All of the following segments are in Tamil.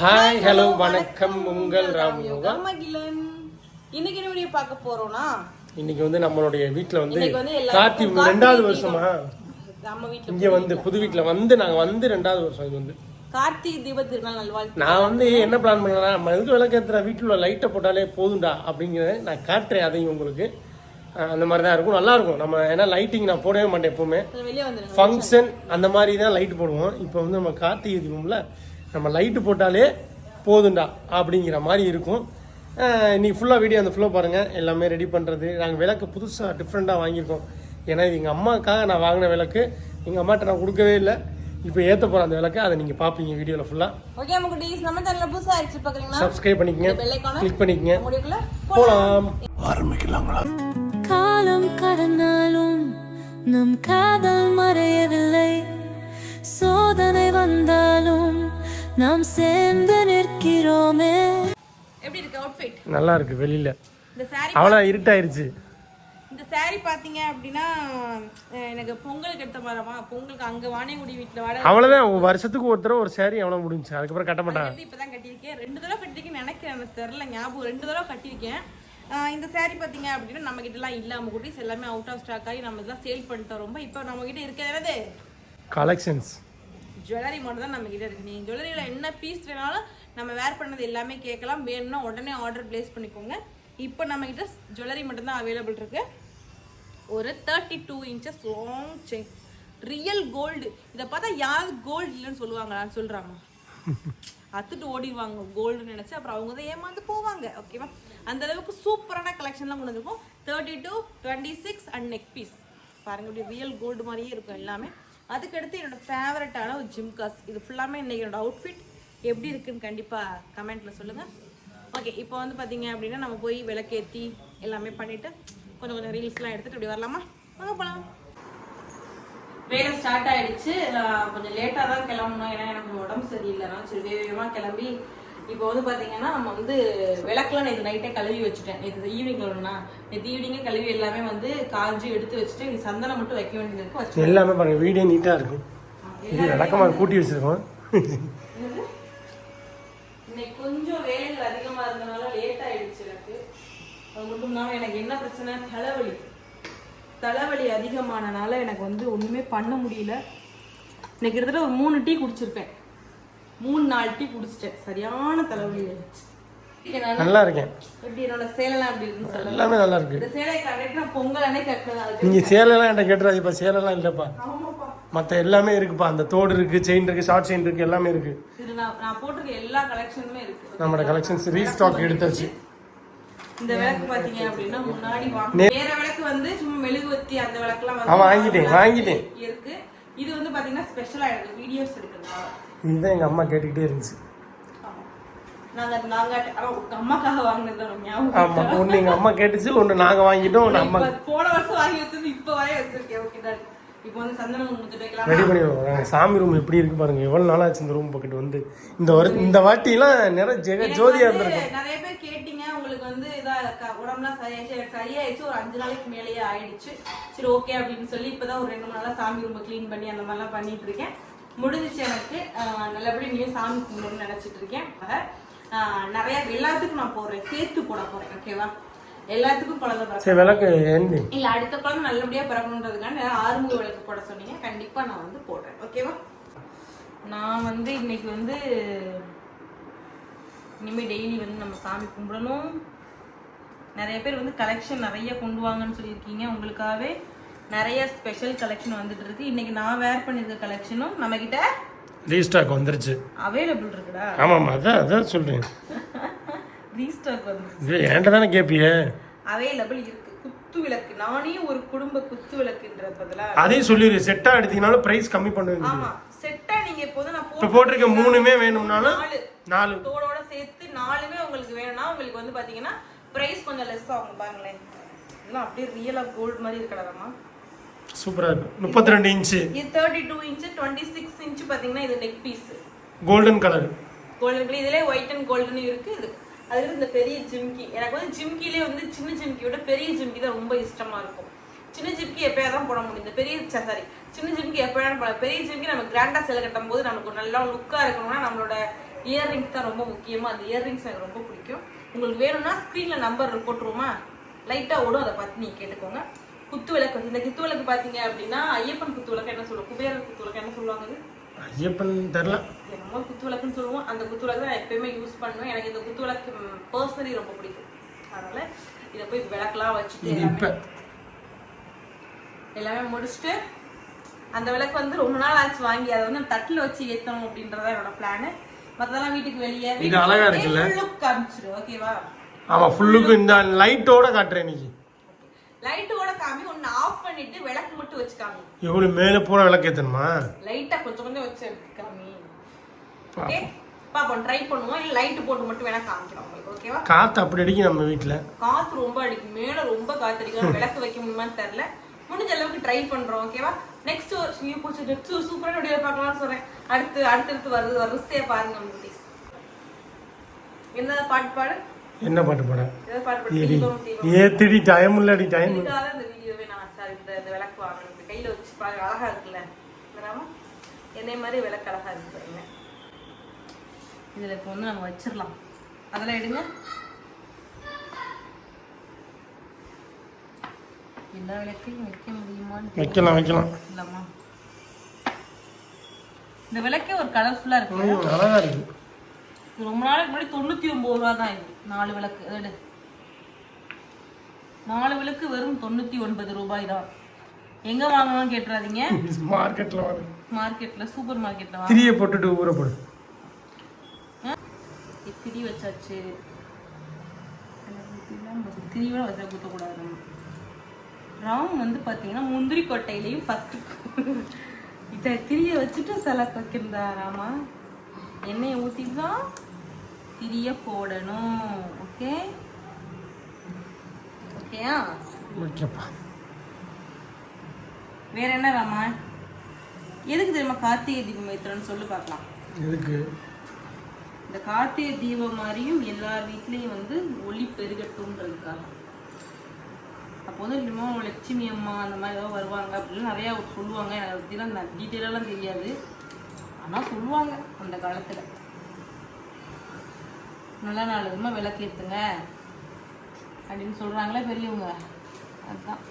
வணக்கம். உங்கள் ராம் யோகா. மகிழன் இன்னைக்கு என்ன வீடியோ பார்க்க போறோம்னா? இன்னைக்கு வந்து நம்மளுடைய வீட்ல வந்து கார்த்தி ரெண்டாவது. வருஷமா? நம்ம வீட்ல இங்க வந்து புது வீட்ல வந்து நாங்க வந்து ரெண்டாவது வருஷம் இது வந்து. கார்த்திகை தீப திருநாள் நல்வாழ்த்து நான் வந்து என்ன பிளான் பண்ணேன்னா நம்ம எதுக்கு விளக்கேற்றுற வீட்டில் உள்ள லைட்டை போட்டாலே போதும்டா அப்படிங்கிறத நான் காட்டுறேன் அதையும் உங்களுக்கு. அந்த மாதிரி தான் இருக்கும். நல்லா இருக்கும். நம்ம ஏன்னா லைட்டிங் நான் போடவே மாட்டேன் எப்பவுமே. ஃபங்க்ஷன் அந்த மாதிரி தான் லைட் போடுவோம். இப்போ வந்து நம்ம கார்த்திகை தீபம்ல நம்ம லைட்டு போட்டாலே போதும்டா அப்படிங்கிற மாதிரி இருக்கும். அஹ் இன்னைக்கு ஃபுல்லாக வீடியோ அந்த ஃபுல்லாக பாருங்கள் எல்லாமே ரெடி பண்ணுறது நாங்கள் விளக்கு புதுசாக டிஃப்ரெண்ட்டாக வாங்கியிருக்கோம். ஏன்னா இது எங்கள் அம்மாக்காக நான் வாங்கின விளக்கு. எங்கள் அம்மாட்ட நான் கொடுக்கவே இல்லை. இப்போ ஏற்ற போகிற அந்த விளக்கு அதை நீங்கள் பார்ப்பீங்க வீடியோவில் ஃபுல்லாக ஓகே நம்ம சேனல்ல புதுசா ஆயிடுச்சு பாக்குறீங்களா சப்ஸ்கிரைப் பண்ணிக்கங்க. பெல் ஐகானை கிளிக் பண்ணிக்கங்க. போகலாம் காலம் கடந்தாலும் நம் காதல் மறையவில்லை. சோதனை வந்தாலும் நாம் சேர்ந்து நிற்கிறோமே. எப்படி இருக்கு அவுட்ஃபிட் நல்லா இருக்கு வெளியில். இந்த saree அவ்வளோ இருட்டாயிருச்சு. இந்த saree பாத்தீங்க அப்படின்னா எனக்கு பொங்கலுக்கு எடுத்த மாதிரிமா பொங்கலுக்கு அங்க வாணியங்குடி வீட்டுல வாட அவ்வளோதான் ஒரு வருஷத்துக்கு ஒரு தடவை ஒரு சேரீ எவ்வளோ முடிஞ்சுச்சு அதுக்கப்புறம் கட்ட மாட்டாங்க. கட்டி இப்பதான் கட்டியிருக்கேன். ரெண்டு தடவை கட்டிருக்கேன்னு நினைக்கிறேன் எனக்கு தெரியல ஞாபகம். ரெண்டு தடவை கட்டியிருக்கேன். இந்த saree பாத்தீங்க அப்படின்னா நம்ம கிட்ட எல்லாம் இல்ல நம்ம குட்டீஸ் எல்லாமே அவுட் ஆஃப் ஸ்டாக் ஆகி நம்ம இதெல்லாம் சேல் பண்ணிட்டோம் ரொம்ப. இப்போ நம்ம கிட்ட இருக்கிறது கலெக்ஷன்ஸ் ஜுவல்லரி மட்டும் தான் நம்ம கிட்ட இருக்கு. நீங்கள் ஜுவல்லரியில் என்ன பீஸ் வேணாலும் நம்ம வேர் பண்ணது எல்லாமே கேட்கலாம். வேணும்னா உடனே ஆர்டர் பிளேஸ் பண்ணிக்கோங்க. இப்போ நம்ம கிட்ட ஜுவல்லரி மட்டும்தான் அவைலபிள் இருக்கு. ஒரு thirty two inches long chain real gold இதை பார்த்தா யாராவது கோல்டு இல்லைன்னு சொல்லுவாங்களான்னு சொல்கிறாங்க அத்துட்டு ஓடிடுவாங்க. கோல்டுன்னு நினச்சி அப்புறம் அவங்க தான் ஏமாந்து போவாங்க. ஓகேவா அந்த அளவுக்கு சூப்பரான கலெக்ஷன்லாம் கொண்டு வந்திருக்கோம். Thirty two twenty six and neck piece பாருங்க இப்படி ரியல் கோல்டு மாதிரியே இருக்கும் எல்லாமே. அதுக்கடுத்து என்னோட ஃபேவரட்டான ஒரு ஜிம்காஸ் இது ஃபுல்லாமே இன்றைக்கி என்னோட அவுட்ஃபிட் எப்படி இருக்குன்னு கண்டிப்பாக கமெண்ட்டில் சொல்லுங்கள் ஓகே இப்போ வந்து பார்த்தீங்க அப்படின்னா நம்ம போய் விளக்கேற்றி எல்லாமே பண்ணிவிட்டு கொஞ்சம் கொஞ்சம் ரீல்ஸ்லாம் எடுத்துட்டு இப்படி வரலாமா? வாங்க போகலாம் வேலை ஸ்டார்ட் ஆகிடுச்சு நான் கொஞ்சம் லேட்டாக தான் கிளம்பணும். ஏன்னா எனக்கு உடம்பு சரியில்லை சரி வேக வேகமாக கிளம்பி இப்போ வந்து பார்த்தீங்கன்னா நம்ம வந்து விளக்குலாம் நேற்று நைட்டே கழுவி வச்சுட்டேன். நேற்று ஈவினிங் கழுவுனா நேற்று ஈவினிங்கே கழுவி எல்லாமே வந்து காஞ்சி எடுத்து வச்சுட்டு நீ சந்தனம் மட்டும் வைக்க வேண்டியது இருக்கு வச்சு எல்லாமே பாருங்க வீடியோ நீட்டாக இருக்கு. இது விளக்கமாக கூட்டி வச்சிருக்கோம்? இன்னைக்கு கொஞ்சம் வேலைகள் அதிகமா இருந்தனால லேட் ஆயிடுச்சு எனக்கு. அது மட்டும் இல்லாம எனக்கு என்ன பிரச்சனை? தலைவலி. தலைவலி அதிகமானனால எனக்கு வந்து ஒண்ணுமே பண்ண முடியல. இன்னைக்கு கிட்டத்தட்ட ஒரு மூணு டீ குடிச்சிருப்பேன். மூணு நாலு டீ குடிச்சிட்டேன். சரியான தலைவலி ஆயிடுச்சு. நல்லா இருக்கேன். எப்படி என்னோட சேலைலாம் எப்படி இருக்குன்னு எல்லாமே நல்லா இருக்கு. இந்த சேலை கரெக்ட் நான் பொங்கல் அன்னைக்கு நீங்கள் சேலைலாம் என்கிட்ட கேட்டுறாது இப்போ சேலைலாம் இல்லைப்பா. மற்ற எல்லாமே இருக்குப்பா. அந்த தோடு இருக்கு செயின் இருக்கு ஷார்ட் செயின் இருக்கு எல்லாமே இருக்கு. நான் போட்டிருக்க எல்லா கலெக்ஷனுமே இருக்கு. நம்மளோட கலெக்ஷன்ஸ் ரீஸ்டாக் எடுத்தாச்சு. இந்த விளக்கு பாத்தீங்க அப்படின்னா முன்னாடி வேற விளக்கு வந்து சும்மா மெழுகுவத்தி அந்த விளக்குலாம் வாங்கிட்டேன், வாங்கிட்டேன். இருக்கு. இது வந்து பாத்தீங்கன்னா ஸ்பெஷலா இருக்கு வீடியோஸ் இருக்கிறதுனால இதுதான் எங்கள் அம்மா கேட்டுக்கிட்டே இருந்துச்சு. ஆமா. நாங்க நாங்க ஒன்று எங்கள் அம்மா கேட்டுச்சு ஒன்று நாங்கள் வாங்கிட்டோம் அம்மா போன வருஷம் வாங்கி வச்சது இப்ப வரைய வச்சிருக்கேன். ஓகே இப்போ வந்து சந்தனம் முத்துட்டு வைக்கலாம்? ரெடி பண்ணி வைக்கிறோம். சாமி ரூம் எப்படி இருக்கு பாருங்க. எவ்வளோ நாளாச்சு இந்த ரூம் பக்கெட் வந்து. இந்த வரு இந்த வாட்டிலாம் நிறைய ஜெக ஜோதியாக இருந்திருக்கும் நிறைய பேர் கேட்டீங்க. உங்களுக்கு வந்து இதா உடம்புலாம் எனக்கு சரியாயிடுச்சு. ஒரு அஞ்சு நாளைக்கு மேலேயே ஆயிடுச்சு. சரி ஓகே அப்படின்னு சொல்லி இப்பதான் ஒரு ரெண்டு மூணு நாளா சாமி ரூம் க்ளீன் பண்ணி அந்த மாதிரிலாம் பண்ணிட்டு இருக்கேன். முடிஞ்சிச்சு எனக்கு. நல்லபடி நீயும் சாமி கும்பிடணும்னு நினைச்சிட்டு இருக்கேன். ஆஹ் நிறைய எல்லாத்துக்கும் நான் போடுறேன் சேர்த்து போட போறேன். ஓகேவா எல்லாத்துக்கும் குழந்தை இல்ல அடுத்த குழந்தை நல்லபடியா பிறக்கணுன்றதுக்கான ஆறுமுக விளக்கு போட சொன்னீங்க. கண்டிப்பா நான் வந்து போடுறேன். ஓகேவா நான் வந்து இன்னைக்கு வந்து இனிமே டெய்லி வந்து நம்ம சாமி கும்பிடணும். நிறைய பேர் வந்து கலெக்ஷன் நிறைய கொண்டு வாங்கன்னு சொல்லியிருக்கீங்க. உங்களுக்காகவே நிறைய ஸ்பெஷல் கலெக்ஷன் வந்துட்டு இருக்கு இன்னைக்கு நான் வேர் பண்ணியிருக்க கலெக்ஷனும் நம்ம கிட்ட ரீஸ்டாக் வந்துருச்சு. அவைலபிள் இருக்குடா. ஆமாம்மா அதான் அதான் சொல்கிறேன் ரீஸ்டாக் வந்து இது என்கிட்ட தானே கேட்பிய அவைலபிள் இருக்கு. குத்து விளக்கு. நானே ஒரு குடும்ப குத்து விளக்குன்ற பதிலா அதையும் சொல்லிடு. செட்டாக எடுத்தீங்கனாலும் ப்ரைஸ் கம்மி பண்ணுவீங்க ஆமா. செட்டா நீங்க எப்போதும் நான் இப்போ போட்டிருக்க மூணுமே வேணும்னாலும் நாலு. நாலு. தோடோட சேர்த்து நாலுமே உங்களுக்கு வேணும்னா உங்களுக்கு வந்து பாத்தீங்கன்னா பிரைஸ் கொஞ்சம் லெஸ் ஆகும் பாருங்களேன். அப்படியே ரியலா கோல்டு மாதிரி இருக்கடாமா சூப்பராக இருக்கும் முப்பத்தி ரெண்டு இன்ச்சு. இது thirty two inch twenty six inch பாத்தீங்கன்னா இது neck piece golden colour golden colour இதுல ஒயிட் அண்ட் கோல்டன் இருக்கு. இது அதுல இந்த பெரிய ஜிம்கி எனக்கு வந்து ஜிம்கிலே வந்து சின்ன ஜிம்கியோட பெரிய ஜிம்கி தான் ரொம்ப இஷ்டமா இருக்கும். சின்ன ஜிம்கி எப்பயா தான் போட முடியும். இந்த பெரிய சாரி சின்ன ஜிம்கி எப்பயா போட பெரிய ஜிம்கி நம்ம கிராண்டா செல் கட்டும் போது நமக்கு நல்ல லுக்கா இருக்கணும்னா நம்மளோட இயர்ரிங்ஸ் தான் ரொம்ப முக்கியமா. அந்த இயர்ரிங்ஸ் எனக்கு ரொம்ப பிடிக்கும். உங்களுக்கு வேணும்னா ஸ்க்ரீன்ல நம்பர் போட்டுருவோமா? லைட்டா ஓடும். அதை பார்த்து நீங்க கேட்டுக்கோங்க. குத்து விளக்கு. இந்த குத்து விளக்கு பாத்தீங்க அப்படின்னா ஐயப்பன் குத்து விளக்கு என்ன சொல்லுவோம்? குபேரன் குத்து விளக்கு என்ன சொல்லுவாங்க? ஐயப்பன் தெரில என்னமோ குத்து விளக்குன்னு சொல்லுவோம். அந்த குத்து விளக்கு நான் எப்பயுமே யூஸ் பண்ணுவேன். எனக்கு இந்த குத்து விளக்கு பர்சனலி ரொம்ப பிடிக்கும். அதனால இதை போய் விளக்கெல்லாம் வச்சுட்டு எல்லாமே முடிச்சுட்டு அந்த விளக்கு வந்து ரொம்ப நாள் ஆச்சு வாங்கி அதை வந்து தட்டில் வச்சு ஏற்றணும் அப்படின்றதா என்னோட பிளானு மற்றதெல்லாம் வீட்டுக்கு வெளியே இது அழகா இருக்குல்ல? லுக் காமிச்சிரு ஓகேவா ஆமாம் ஃபுல்லுக்கு இந்த லைட்டோட காட்டுறேன் இன்னைக்கு. லைட்டோட காமி ஒன்று ஆஃப் பண்ணிட்டு விளக்கு மட்டும் வச்சு காமி எவ்வளோ மேலே பூரா விளக்கேற்றணுமா லைட்டா கொஞ்சம் கொஞ்சம் வச்சு காமி. ஓகே பாப்போம் ட்ரை பண்ணுவோம். இல்லை லைட் போட்டு மட்டும் வேணா காமிக்கிறோம் உங்களுக்கு ஓகேவா காற்று அப்படி அடிக்கும் நம்ம வீட்டில் காத்து ரொம்ப அடிக்கும். மேல ரொம்ப காத்து அடிக்கும். விளக்கு வைக்க முடியுமான்னு தெரியல. முடிஞ்ச அளவுக்கு ட்ரை பண்றோம் ஓகேவா நெக்ஸ்ட் நியூ பூச்சி நெக்ஸ்ட் சூப்பரான வீடியோ பார்க்கலாம்னு சொல்றேன். அடுத்து அடுத்தடுத்து வருது வரிசையா பாருங்க என்ன பாட்டு பாடு? என்ன பாட்டு பாட? ஏடி ஏத்திடி டைம் இல்லடி டைம் என்னை மாதிரி விளக்கு அழகா இருக்கு பாருங்க. இதுல இப்போ வந்து நம்ம வச்சிடலாம். அதெல்லாம் எடுங்க. எல்லா விளக்கையும் வைக்க முடியுமான்னு. வைக்கலாம் இந்த விளக்கே ஒரு கலர்ஃபுல்லா இருக்கு. ம் அழகா இருக்கு. ரொம்ப நாளைக்கு முன்னாடி தொண்ணூத்தி ஒன்பது ரூபா தான் இது. நாலு விளக்கு எடு. நாலு விளக்கு வெறும் தொண்ணூத்தி ஒன்பது ரூபாய் தான். எங்க வாங்கணும்னு கேட்டுறாதீங்க. மார்க்கெட்டில் வாங்க. மார்க்கெட்ல சூப்பர் மார்க்கெட்ல வாங்க. திரியை போட்டுட்டு ஊற போடு. திரி வச்சாச்சு. திரியோட வச்சா குத்தக்கூடாது நம்ம. ராம் வந்து பாத்தீங்கன்னா முந்திரி கொட்டையிலையும் ஃபர்ஸ்ட் இதை திரிய வச்சுட்டு சலக்கு வைக்கிறதா ராமா எண்ணெயை ஊற்றிட்டு தான் திரிய போடணும். ஓகே ஓகேயா வேற என்ன ராமா? எதுக்கு தெரியுமா கார்த்திகை தீபம் ஏத்துறோம்னு சொல்லி பார்க்கலாம். எதுக்கு? இந்த கார்த்திகை தீபம் மாதிரியும் எல்லார் வீட்லேயும் வந்து ஒளி பெருகட்டும்ன்றதுக்காக. அப்போ வந்து இன்னமும் லட்சுமி அம்மா அந்த மாதிரி ஏதோ வருவாங்க அப்படின்னு நிறையா சொல்லுவாங்க. எனக்கு பற்றிலாம் டீட்டெயிலாலாம் தெரியாது. ஆனால் சொல்லுவாங்க அந்த காலத்தில். நல்ல நாள் விதமாக விளக்கேற்றுங்க அப்படின்னு சொல்கிறாங்களே பெரியவங்க. அதுதான்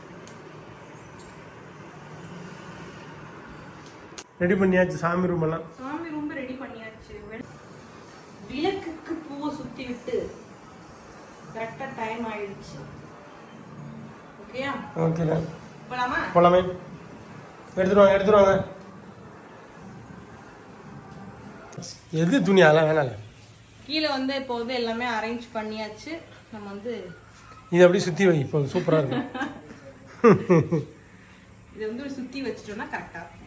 ரெடி பண்ணியாச்சு சாமி ரூம் எல்லாம். சாமி ரொம்ப ரெடி பண்ணியாச்சு. விளக்குக்கு பூவை சுத்தி விட்டு கரெக்டா டைம் ஆயிடுச்சு. ஓகேயா? ஓகே போலாமா? போலாமே. எடுத்துருவாங்க எடுத்துருவாங்க எது துணி? அதெல்லாம் வேணாம் கீழே வந்து இப்போ வந்து எல்லாமே அரேஞ்ச் பண்ணியாச்சு. நம்ம வந்து இது அப்படியே சுற்றி வை இப்போ சூப்பராக இருக்கும். இதை வந்து சுத்தி வச்சிட்டோம்னா கரெக்டா இருக்கும்.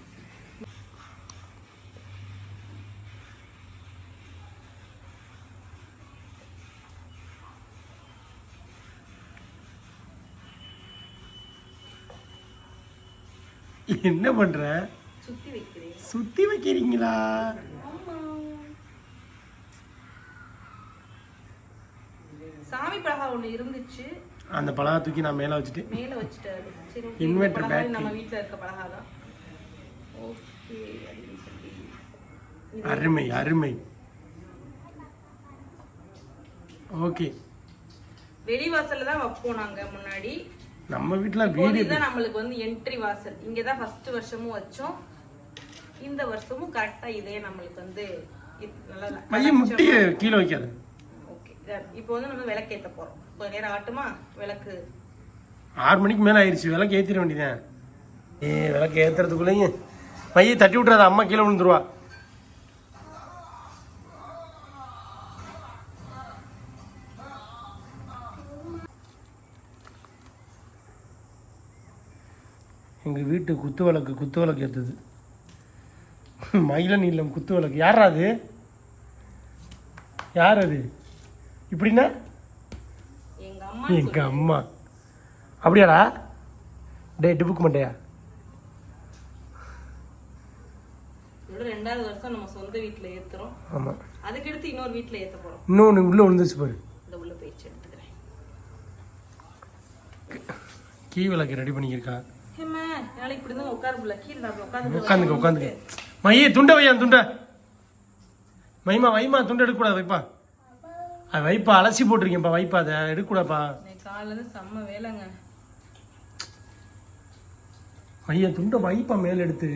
என்ன பண்ற? சுத்தி வைக்கிறீங்களா? ஒண்ணு இருந்துச்சு. அந்த பலகா தூக்கி நான் மேலே வச்சுட்டு மேல வச்சுட்டாரு. சரி battery. நம்ம வீட்ல இருக்க பலகா தான் ஓகே அருமை அருமை. ஓகே. வெளிவாசல்ல தான் வைப்போம் நாங்க முன்னாடி. நம்ம வீட்டில் வீடு இதுதான் நம்மளுக்கு வந்து என்ட்ரி வாசல். இங்க தான் ஃபர்ஸ்ட் வருஷமும் வச்சோம். இந்த வருஷமும் கரெக்டா இதே நம்மளுக்கு வந்து நல்லா மைய முட்டியை கீழே வைக்காது. இப்போ வந்து நம்ம விளக்கேத்த போறோம். கொஞ்ச நேரம் ஆட்டுமா? விளக்கு. ஆறு மணிக்கு மேலே ஆயிடுச்சு. விளக்கு ஏற்றிட வேண்டியதேன் ஏ விளக்கு ஏற்றுறதுக்குள்ளேயும் பைய தட்டி விட்றாத அம்மா கீழே விழுந்துருவா. எங்கள் வீட்டு குத்து விளக்கு குத்து விளக்கு ஏற்றுது மயில நீளம் குத்து விளக்கு. யார் அது? யார் அது? இப்படின்னா? எங்க அம்மா. அப்படியாடா? டே டிப்புக்கு மாட்டியா ரெண்டாவது வருஷம் நம்ம சொந்த வீட்ல ஏத்துறோம். ஆமாம் அதுக்கடுத்து இன்னொரு வீட்ல ஏத்த போறோம். இன்னொன்று உள்ளே விழுந்துச்சு பாரு. இந்த உள்ள போயிடுச்சு எடுத்துக்கிறேன். கீ விளக்கு ரெடி பண்ணிக்கிருக்கா? ஏம்மா நாளைக்கு இப்படி தான் கீழே நான் உட்காந்து உட்காந்துக்க உட்காந்துக்க. மையே துண்டை வையான் துண்டை? மைமா வைமா துண்டு எடுக்கக்கூடாது வைப்பா. அது வைப்பா அலசி போட்டிருக்கேன்ப்பா வைப்பா அதை எடுக்கக்கூடாப்பா காலைல இருந்து செம்ம வேலைங்க. ஐயா துண்டை வைப்பா மேல் எடுத்து.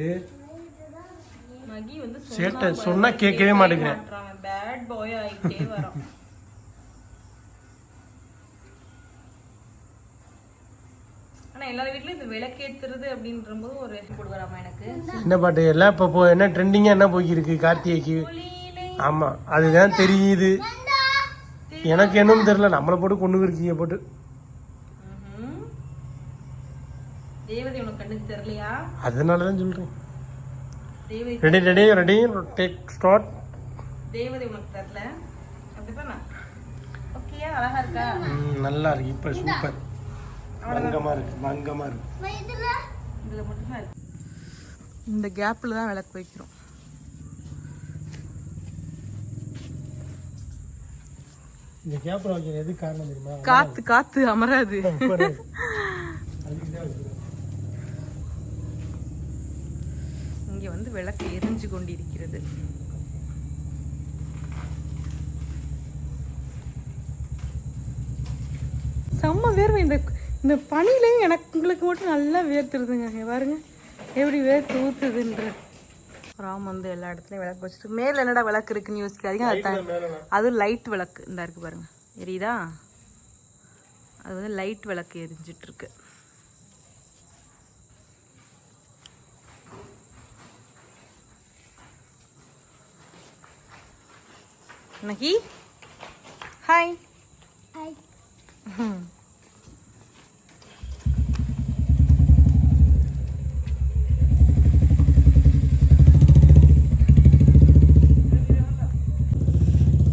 சேட்டை சொன்னா கேட்கவே மாட்டேங்கிறேன் பேட் பாய் ஆகிட்டே வரோம் ஆனா எல்லார் வீட்லயும் இந்த விளக்கேத்துறது அப்படின்ற போது ஒரு கொடுக்குறாமா எனக்கு? என்ன பாட்டு? எல்லாம் இப்போ என்ன ட்ரெண்டிங்காக என்ன போய்க்கிருக்கு கார்த்திகைக்கு. ஒளியிலே ஆமாம் அதுதான் தெரியுது. எனக்கு என்னன்னு தெரியல. நம்மளை போட்டு கொண்டு இருக்கீங்க போட்டு. தேவதை உனக்கு கண்ணுக்கு தெரியலையா? அதனால தான் சொல்கிறேன் தேவதை ready ready ready. Take start தேவதை உனக்கு தெரியல. அப்படித்தானா? ஓகேயா அழகா இருக்கா? நல்லா இருக்கு. இப்போ சூப்பர். மங்கமாக இருக்கு மங்கமாக இருக்கு. இதுல மட்டும் தான் இருக்கு. இந்த கேப்ல தான் விளக்கு வைக்கிறோம். இந்த கேப்பில் வைக்கிற எது காரணம் தெரியுமா? காத்து காத்து அமராது. இங்க வந்து விளக்கு எரிஞ்சு கொண்டிருக்கிறது. செம்ம வேர்வை. இந்த இந்த பனிலையும் எனக்கு உங்களுக்கு மட்டும் நல்லா வேர்த்துருதுங்க. பாருங்க. எப்படி வேர்த்து ஊத்துதுன்ற. ராம் வந்து எல்லா இடத்துலயும் விளக்கு வச்சுட்டு மேல என்னடா விளக்கு இருக்குன்னு யோசிக்காதீங்க. அது லைட் விளக்கு. இந்த இருக்கு பாருங்க. எரியுதா? அது வந்து லைட் விளக்கு எரிஞ்சிட்டு இருக்கு நகி ஹாய்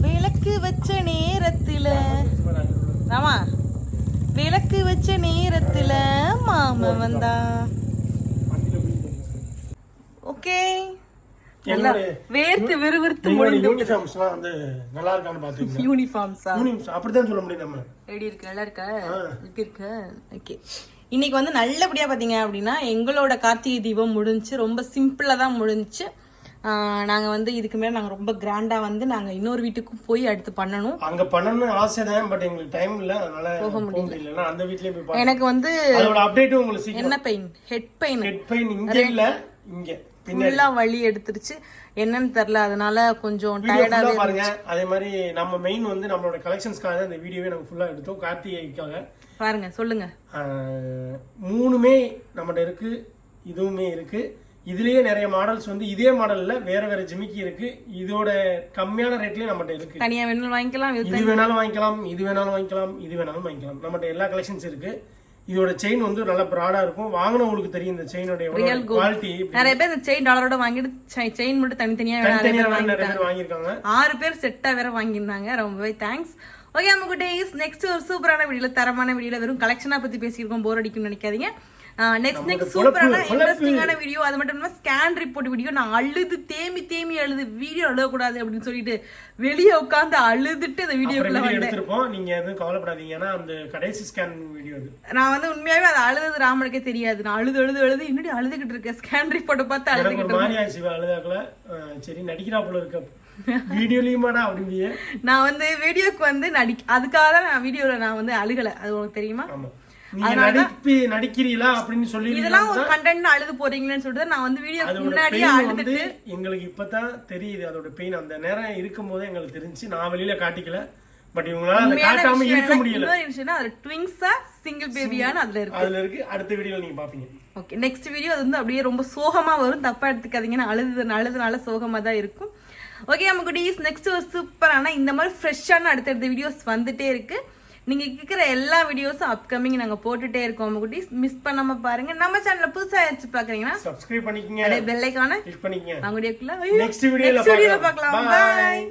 விளக்கு வச்ச நேரத்துல ராமா விளக்கு வச்ச நேரத்துல மாமா வந்தா? ஓகே. வேர்த்து விறுவிறுத்து முடிந்து யூனிஃபார்ம்ஸ்லாம் வந்து நல்லா இருக்கான்னு பார்த்துக்கங்க யூனிஃபார்ம்ஸா யூனிஃபார்ம்ஸ் அப்படிதான் சொல்ல முடியும் நம்ம. எப்படி இருக்கு? நல்லா இருக்கா? எப்படி இருக்கு? ஓகே. இன்னைக்கு வந்து நல்லபடியா பாத்தீங்க அப்படின்னா எங்களோட கார்த்திகை தீபம் முடிஞ்சுச்சு ரொம்ப சிம்பிளா தான் முடிஞ்சுச்சு ஆஹ் நாங்க வந்து இதுக்கு மேல நாங்க ரொம்ப கிராண்டா வந்து நாங்க இன்னொரு வீட்டுக்கும் போய் அடுத்து பண்ணணும். அங்க பண்ணணும்னு ஆசை தான் பட் எங்களுக்கு டைம் இல்ல. அதனால போக முடியல. அந்த வீட்லயே போய் எனக்கு வந்து அதோட அப்டேட்டும் உங்களுக்கு சீக்கிரம். என்ன pain head pain head pain இங்க இல்ல இங்க. ஃபுல்லா வலி எடுத்துருச்சு. என்னன்னு தெரியல அதனால கொஞ்சம் டயர்டாவே ஃபுல்லா பாருங்க. அதே மாதிரி நம்ம மெயின் வந்து நம்மளோட கலெக்ஷன்ஸ்க்காக தான் இந்த வீடியோவே நாங்க ஃபுல்லா எடுத்தோம். கார்த்திகைக்காக. பாருங்க சொல்லுங்க. மூணுமே நம்மகிட்ட இருக்கு. இதுவுமே இருக்கு. இதுலயே நிறைய மாடல்ஸ் வந்து இதே மாடல்ல வேற வேற ஜிமிக்கி இருக்கு. இதோட கம்மியான ரேட்லயும் நம்மகிட்ட இருக்கு. தனியா வேணும் வாங்கிக்கலாம் இது வேணாலும் வாங்கிக்கலாம் இது வேணாலும் வாங்கிக்கலாம் இது வேணாலும் வாங்கிக்கலாம். நம்மகிட்ட எல்லா கலெக்ஷன்ஸ் இருக்கு. இதோட செயின் வந்து நல்லா ப்ராடா இருக்கும். வாங்கினவங்களுக்கு தெரியும் இந்த செயினோட குவாலிட்டி நிறைய பேர் இந்த செயின் டாலரோட வாங்கிட்டு செயின் மட்டும் தனித்தனியா வாங்கியிருக்காங்க. ஆறு பேர் செட்டா வேற வாங்கியிருந்தாங்க. ரொம்பவே தேங்க்ஸ் ஓகே நம்ம டேஸ் நெக்ஸ்ட் ஒரு சூப்பரான வீடியோல தரமான வீடியோல வெறும் கலெக்ஷனா பத்தி பேசியிருக்கோம். போர் அடிக்கும்னு நினைக்காதீங்க. நெக்ஸ்ட் நெக்ஸ்ட் சூப்பரான இன்ட்ரெஸ்டிங்கான வீடியோ அது மட்டும் இல்லாம ஸ்கேன் ரிப்போர்ட் வீடியோ நான் அழுது தேமி தேமி அழுது. வீடியோ அழுகக்கூடாது அப்படின்னு சொல்லிட்டு வெளியே உட்காந்து அழுதுட்டு வீடியோக்குள்ள வீடியோ எடுத்திருப்போம்? நீங்க எதுவும் கவலைப்படாதீங்க. ஏன்னா அந்த கடைசி ஸ்கேன் வீடியோ நான் வந்து உண்மையாவே அதை அழுது ராமனுக்கே தெரியாது. நான் அழுது அழுது அழுது என்னடி அழுதுகிட்டு இருக்கேன் ஸ்கேன் ரிப்போர்ட்டை பார்த்து அழுதுகிட்டு இவ அழுதாக்குல. சரி நடிக்கிறா போல இருக்க வீடியோலயுமாடா நான் வந்து வீடியோக்கு வந்து நடி அதுக்காக தான் நான் வீடியோல நான் வந்து அழுகல. அது உனக்கு தெரியுமா? நடிப்பி நடிக்கிறீங்களா அப்படின்னு சொல்லி இதெல்லாம் ஒரு கண்டென்ட் அழுது போறீங்களேன்னு சொல்லிட்டு நான் வந்து முன்னாடியே அழுதுட்டு எங்களுக்கு இப்பதான் தெரியுது. அதோட பெயின் அந்த நேரம் இருக்கும் போதே எங்களுக்கு தெரிஞ்சு. நான் வெளியில காட்டிக்கல. பட் இவங்களால அதை உண்மையான காட்டாம விஷயம் இருக்க என்ன- முடியல. அது ட்விங்ஸா சிங்கிள் பேபியான்னு அதுல இருக்கு. அதுல இருக்கு. அடுத்த வீடியோல நீங்க பாப்பீங்க. ஓகே நெக்ஸ்ட் வீடியோ அது வந்து அப்படியே ரொம்ப சோகமா வரும். தப்பா எடுத்துக்காதீங்க. நான் அழுது அழுதுனால சோகமா தான் இருக்கும். ஓகே நம்ம குட்டீஸ் நெக்ஸ்ட் ஒரு சூப்பரான இந்த மாதிரி ஃப்ரெஷ்ஷான அடுத்தடுத்த வீடியோஸ் வந்துட்டே இருக்கு. நீங்க கேட்குற எல்லா வீடியோஸும் அப்கமிங் நாங்க போட்டுட்டே இருக்கோம் குட்டீஸ் மிஸ் பண்ணாம பாருங்க. நம்ம சேனல்ல புதுசா ஏதாச்சும் பாக்குறீங்கன்னா சப்ஸ்கிரைப் பண்ணிக்கங்க. அப்படியே பெல்லைக்கான கிளிக் பண்ணிக்கங்க. அவங்க நெக்ஸ்ட் வீடியோல வீடியோல பார்க்கலாம். பாய்.